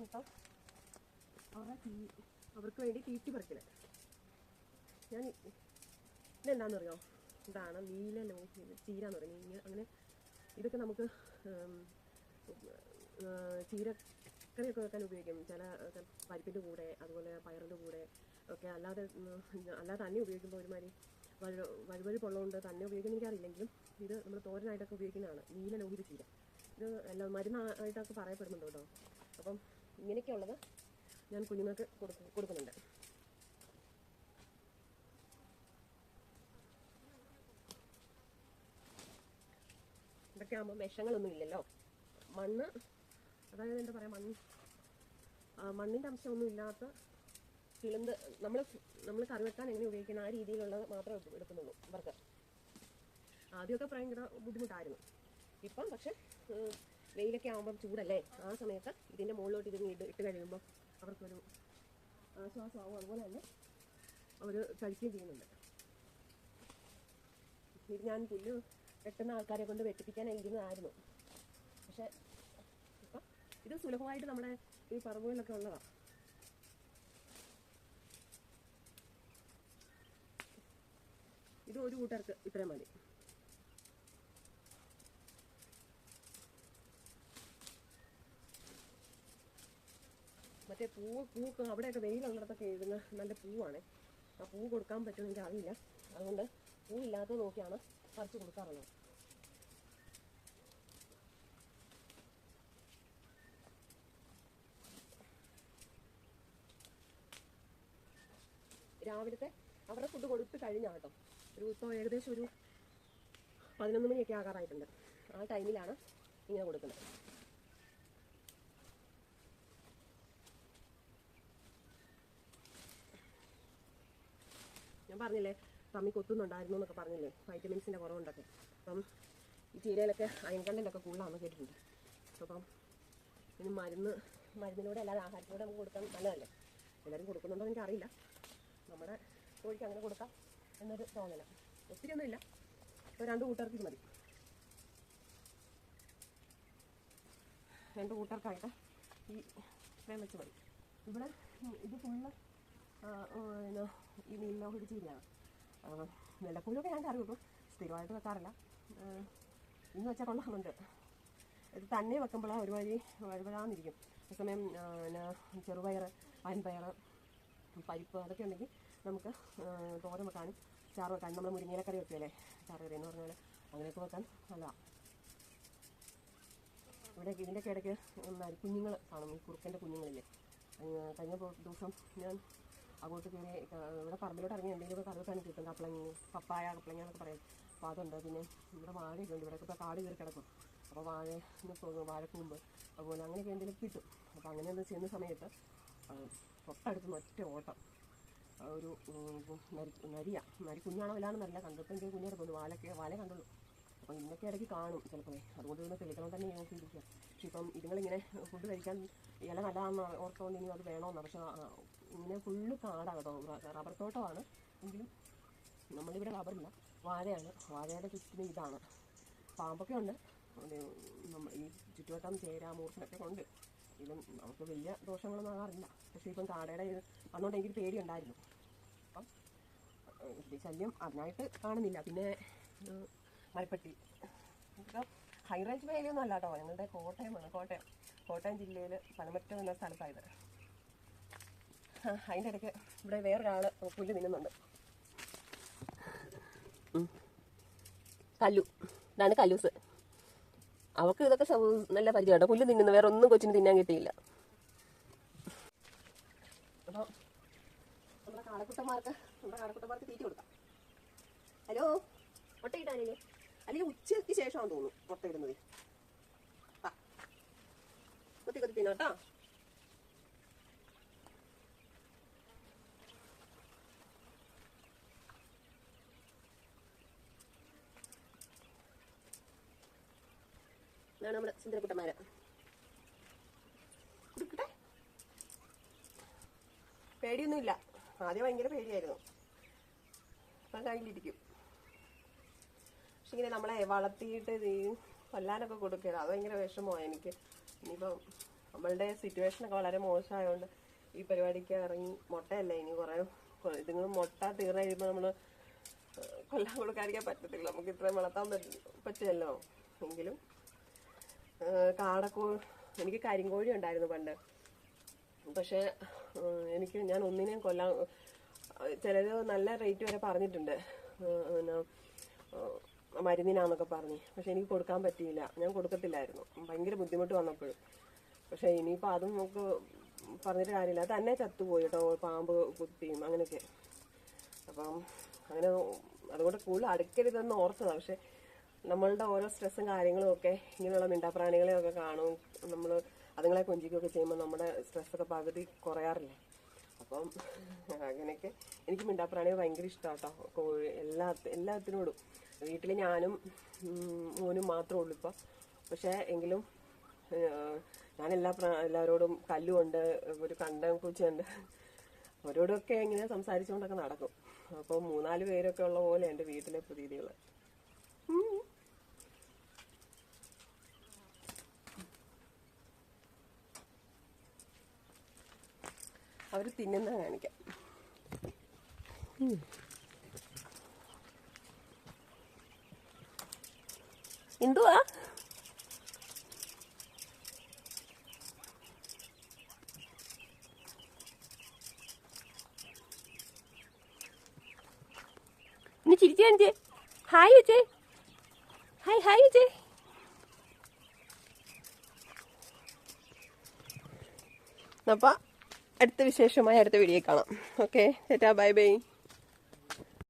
ഇപ്പം അവരുടെ തീ- അവർക്ക് വേണ്ടി തീറ്റി പറിക്കൽ. ഞാൻ ഇതെന്താന്ന് അറിയോ? ഇതാണ് നീല ലോ ചീര എന്ന് പറയുന്നത് അങ്ങനെ ഇതൊക്കെ നമുക്ക് ചീരക്കറിയൊക്കെ വെക്കാൻ ഉപയോഗിക്കും. ചില പരിപ്പിന്റെ കൂടെ അതുപോലെ പയറിന്റെ കൂടെ ഒക്കെ അല്ലാതെ അല്ലാതെ തന്നെ ഉപയോഗിക്കുമ്പോൾ ഒരുമാതിരി വഴു വഴുവഴുപ്പുള്ളതുകൊണ്ട് തന്നെ ഉപയോഗിക്കുന്ന എനിക്കറിയില്ലെങ്കിലും ഇത് നമ്മൾ തോരനായിട്ടൊക്കെ ഉപയോഗിക്കുന്നതാണ്. നീല ലോഹിത ചീര. ഇത് എല്ലാം മരുന്നായിട്ടൊക്കെ പറയപ്പെടുന്നുണ്ട് കേട്ടോ. അപ്പം ഇങ്ങനെയൊക്കെയുള്ളത് ഞാൻ കുഞ്ഞുങ്ങൾക്ക് കൊടുക്കും കൊടുക്കുന്നുണ്ട്. ഇതൊക്കെ ആകുമ്പോൾ വിഷങ്ങളൊന്നും ഇല്ലല്ലോ. മണ്ണ് അതായത് എന്താ പറയുക മണ്ണ് മണ്ണിന്റെ അംശമൊന്നും ഇല്ലാത്ത കിളുന്ത് നമ്മൾ നമ്മൾ കറി വെക്കാൻ എങ്ങനെ ഉപയോഗിക്കുന്ന ആ രീതിയിലുള്ളത് മാത്രമേ എടു- എടുക്കുന്നുള്ളൂ ഇവർക്ക്. ആദ്യമൊക്കെ ഭയങ്കര ബുദ്ധിമുട്ടായിരുന്നു. ഇപ്പം പക്ഷെ വെയിലൊക്കെ ആകുമ്പം ചൂടല്ലേ? ആ സമയത്ത് ഇതിന്റെ മുകളിലോട്ട് ഇതിങ്ങി ഇട്ട് ഇട്ട് കഴിയുമ്പോൾ അവർക്കൊരു ആശ്വാസമാവും അതുപോലെ തന്നെ അവർ കഴിക്കുകയും ചെയ്യുന്നുണ്ട്. ഇത് ഞാൻ പുല്ല് വെട്ടുന്ന ആൾക്കാരെ കൊണ്ട് വെട്ടിപ്പിക്കാനായിരുന്നതായിരുന്നു പക്ഷെ ഇപ്പം ഇത് സുലഭമായിട്ട് നമ്മുടെ ഈ പറമ്പുകളിലൊക്കെ ഉള്ളതാണ് ഇത് ഒരു കൂട്ടർക്ക് ഇത്രയും മതി. മറ്റേ പൂവ് പൂക്ക് അവിടെയൊക്കെ വെയിലുള്ളിടത്തൊക്കെ എഴുതുന്ന നല്ല പൂവാണ്. ആ പൂ കൊടുക്കാൻ പറ്റുമെന്ന് എനിക്ക് അറിയില്ല അതുകൊണ്ട് പൂവില്ലാത്തത് നോക്കിയാണ് പറിച്ചു കൊടുക്കാറുള്ളത്. രാവിലത്തെ അവരുടെ ഫുഡ് കൊടുത്ത് കഴിഞ്ഞാ കേട്ടോ. ഒരു ഇപ്പോൾ ഏകദേശം ഒരു പതിനൊന്ന് മണിയൊക്കെ ആകാറായിട്ടുണ്ട്. ആ ടൈമിലാണ് ഇങ്ങനെ കൊടുക്കുന്നത്. ഞാൻ പറഞ്ഞില്ലേ തമ്മി കൊത്തുന്നുണ്ടായിരുന്നു എന്നൊക്കെ പറഞ്ഞില്ലേ വൈറ്റമിൻസിന്റെ കുറവുണ്ടൊക്കെ. അപ്പം ഈ ചീരയിലൊക്കെ അയൺ കണ്ടന്റൊക്കെ കേട്ടിട്ടുണ്ട്. അപ്പം ഇനി മരുന്ന് മരുന്നിലൂടെ അല്ലാതെ ആഹാരത്തിലൂടെ നമുക്ക് കൊടുക്കാൻ നല്ലതല്ലേ? എല്ലാവരും കൊടുക്കുന്നുണ്ടോ എനിക്ക് അറിയില്ല നമ്മുടെ കോഴിക്ക് അങ്ങനെ കൊടുക്കാം എന്നൊരു തോന്നല. ഒത്തിരി ഒന്നുമില്ല ഇപ്പോൾ രണ്ട് കൂട്ടർക്ക് മതി. രണ്ട് കൂട്ടർക്കായിട്ട് ഈ ഇത്രയും വെച്ച് മതി. ഇവിടെ ഇത് ഫുള്ള് ഈ നീലോഹിടി ചീനിയാണ് വെള്ളക്കൂലൊക്കെ ഞാൻ കറി സ്ഥിരമായിട്ട് വെക്കാറില്ല. ഇന്ന് വെച്ചാൽ കൊള്ളാമുണ്ട് ഇത് തന്നെ വെക്കുമ്പോൾ ഒരുമാതിരി വഴുവഴാന്നിരിക്കും. അതേസമയം പിന്നെ ചെറുപയർ അൻപയർ പരിപ്പ് അതൊക്കെ ഉണ്ടെങ്കിൽ നമുക്ക് തോരം വെക്കാനും ചാറ് വെക്കാനും നമ്മൾ മുരിങ്ങയിലക്കറി വെക്കുകയല്ലേ ചാറ് കറി എന്ന് പറഞ്ഞാൽ അങ്ങനെയൊക്കെ വെക്കാൻ നല്ലതാണ് ഇവിടെ ഇതിന്റെ ഇടയ്ക്ക് കുഞ്ഞുങ്ങൾ കാണും. ഈ കുറുക്കന്റെ കുഞ്ഞുങ്ങളില്ലേ. കഴിഞ്ഞ ദിവസം ഞാൻ അങ്ങോട്ട് ആ, ഇവിടെ പറമ്പിലോട്ട് ഇറങ്ങി എന്തെങ്കിലും കറി കിട്ടുന്നത് കിട്ടും കപ്പളങ്ങി പപ്പായ കപ്പളങ്ങ എന്നൊക്കെ പറയും. അപ്പോൾ അതുണ്ട്. പിന്നെ ഇവിടെ വാഴയൊക്കെ ഉണ്ട് ഇവിടെ ഇപ്പോൾ കാട് കയറി കിടക്കും. അപ്പോൾ വാഴ വാഴക്കൂമ്പ് അതുപോലെ അങ്ങനെയൊക്കെ എന്തെങ്കിലും കിട്ടും. അപ്പോൾ അങ്ങനെ ഒന്ന് ചെയ്യുന്ന സമയത്ത് തൊട്ടടുത്ത് ഒറ്റ ഓട്ടം. ഒരു നരി നരിയ. നരി കുഞ്ഞാണോ ഇല്ലാണെന്നല്ല കണ്ടപ്പോൾ എന്റെ കുഞ്ഞാണ് പോകുന്നു വാലൊക്കെ വാല കണ്ടുള്ളൂ. അപ്പോൾ ഇന്നൊക്കെ ഇടയ്ക്ക് കാണും ചിലപ്പോൾ അതുകൊണ്ട് ഇന്ന് തെളിക്കണം തന്നെ നോക്കിയിരിക്കുക. പക്ഷെ ഇപ്പം ഇതുങ്ങളിങ്ങനെ ഫുഡ് കഴിക്കാൻ ഇല നല്ലതാണെന്ന് ഓർത്തുകൊണ്ട് ഇനി അത് വേണമെന്നാണ് പക്ഷെ ഇങ്ങനെ ഫുള്ള് കാടാണ് കേട്ടോ റബ്ബർ തോട്ടമാണ്. എങ്കിലും നമ്മളിവിടെ റബ്ബറില്ല വാഴയാണ്. വാഴയുടെ ചുറ്റിനും ഇതാണ്. പാമ്പൊക്കെ ഉണ്ട്. നമ്മൾ നമ്മ- ഈ ചുറ്റുവട്ടം ചേര മൂർത്തിനൊക്കെ ഉണ്ട്. ഇതും നമുക്ക് വലിയ ദോഷങ്ങളൊന്നും ആകാറില്ല. പക്ഷേ ഇപ്പം കാടയുടെ വന്നുകൊണ്ട് എനിക്ക് പേടിയുണ്ടായിരുന്നു. അപ്പം ശല്യം അതിനായിട്ട് കാണുന്നില്ല. പിന്നെ മരപ്പെട്ടി. ഹൈറേഞ്ച് ഹൈ റേഞ്ച് മേഖലയൊന്നും അല്ല കേട്ടോ. ഞങ്ങളുടെ കോട്ടയമാണ് കോട്ടയം. കോട്ടയം ജില്ലയിൽ പനമറ്റം എന്ന സ്ഥലത്തായത് അതിന്റെ ഇടയ്ക്ക് ഇവിടെ വേറൊരാൾ പുല്ല് തിന്നുന്നുണ്ട്. കല്ലു. ഇതാണ് കല്ലൂസ്. അവൾക്ക് ഇതൊക്കെ നല്ല പരിചയമാണ് പുല്ല് തിന്നുന്നു വേറെ ഒന്നും കൊച്ചിന് തിന്നാൻ കിട്ടിയില്ല. അപ്പോൾ നമ്മുടെ കാടക്കുട്ടന്മാർക്ക് നമ്മുടെ കാടക്കുട്ടന്മാർക്ക് തീറ്റ കൊടുക്കാം. ഹലോ? മുട്ടയിട്ടാനില്ലേ അല്ലെങ്കിൽ ഉച്ചയ്ക്ക് ശേഷമാണെന്ന് തോന്നുന്നു മുട്ടയിടുന്നത് കൊത്തി കൊത്തി കുത്തി തിന്നോ ഇതാണ് നമ്മുടെ സുന്ദരക്കുട്ടന്മാര് കൊടുക്കട്ടെ പേടിയൊന്നുമില്ല. ആദ്യം ഭയങ്കര പേടിയായിരുന്നു. അപ്പം കയ്യിലിരിക്കും. പക്ഷെ ഇങ്ങനെ നമ്മളെ വളർത്തിയിട്ട് കൊല്ലാനൊക്കെ കൊടുക്കുക അത് ഭയങ്കര വിഷമമാണ് എനിക്ക്. ഇനിയിപ്പം നമ്മളുടെ സിറ്റുവേഷൻ ഒക്കെ വളരെ മോശമായതുകൊണ്ട് ഈ പരിപാടിക്ക് ഇറങ്ങി മുട്ടയല്ല? ഇനി കുറെ ഇതുങ്ങൾ മുട്ട തീർന്നു കഴിയുമ്പോൾ നമ്മൾ കൊല്ലാൻ കൊടുക്കാതിരിക്കാൻ പറ്റത്തില്ല. നമുക്ക് ഇത്രയും വളർത്താൻ പറ്റ- പറ്റില്ലല്ലോ. എങ്കിലും കാടക്കോ എനിക്ക് കരിങ്കോഴി ഉണ്ടായിരുന്നു പണ്ട്. പക്ഷെ എനിക്ക് ഞാൻ ഒന്നിനെയും കൊല്ലാൻ ചിലത് നല്ല റേറ്റ് വരെ പറഞ്ഞിട്ടുണ്ട്. പിന്നെ മരുന്നിനാന്നൊക്കെ പറഞ്ഞ്. പക്ഷെ എനിക്ക് കൊടുക്കാൻ പറ്റിയില്ല. ഞാൻ കൊടുക്കത്തില്ലായിരുന്നു. ഭയങ്കര ബുദ്ധിമുട്ട് വന്നപ്പോഴും. പക്ഷെ ഇനിയിപ്പോൾ അതും നമുക്ക് പറഞ്ഞിട്ട് കാര്യമില്ല. തന്നെ ചത്തുപോയി കേട്ടോ പാമ്പ് കുത്തിയും അങ്ങനെയൊക്കെ. അപ്പം അങ്ങനെ അതുകൊണ്ട് കൂടുതൽ അടുക്കരുതെന്ന് ഓർത്തതാണ് പക്ഷെ നമ്മളുടെ ഓരോ സ്ട്രെസ്സും കാര്യങ്ങളും ഒക്കെ ഇങ്ങനെയുള്ള മിണ്ടാപ്രാണികളെ ഒക്കെ കാണും. നമ്മൾ അതുങ്ങളെ കൊഞ്ചിക്കുകയൊക്കെ ചെയ്യുമ്പോൾ നമ്മുടെ സ്ട്രെസ്സൊക്കെ പകുതി കുറയാറില്ലേ? അപ്പം അങ്ങനെയൊക്കെ എനിക്ക് മിണ്ടാപ്രാണികൾ ഭയങ്കര ഇഷ്ടമാണ് കേട്ടോ കോഴി എല്ലാ എല്ലാത്തിനോടും വീട്ടിൽ ഞാനും മോനും മാത്രമേ ഉള്ളൂ ഇപ്പോൾ പക്ഷേ എങ്കിലും ഞാൻ എല്ലാ എല്ലാവരോടും കല്ലുണ്ട് ഒരു കണ്ടം പൂച്ചയുണ്ട് അവരോടൊക്കെ ഇങ്ങനെ സംസാരിച്ചുകൊണ്ടൊക്കെ നടക്കും. അപ്പോൾ മൂന്നാൽ പേരൊക്കെ ഉള്ള പോലെ എന്റെ വീട്ടിലെ പ്രതീതികൾ അവർ തിന്നുന്ന കാണിക്കാം. എന്തുവാ ഇനി ചിരിച്ചു കാണിച്ചേ ഹായ് വെച്ചേ ഹായ് ഹായ് വെച്ചേ അപ്പൊ അടുത്ത വിശേഷമായി അടുത്ത വീഡിയോ കാണാം. ഓക്കെ ചേട്ടാ ബൈ ബൈ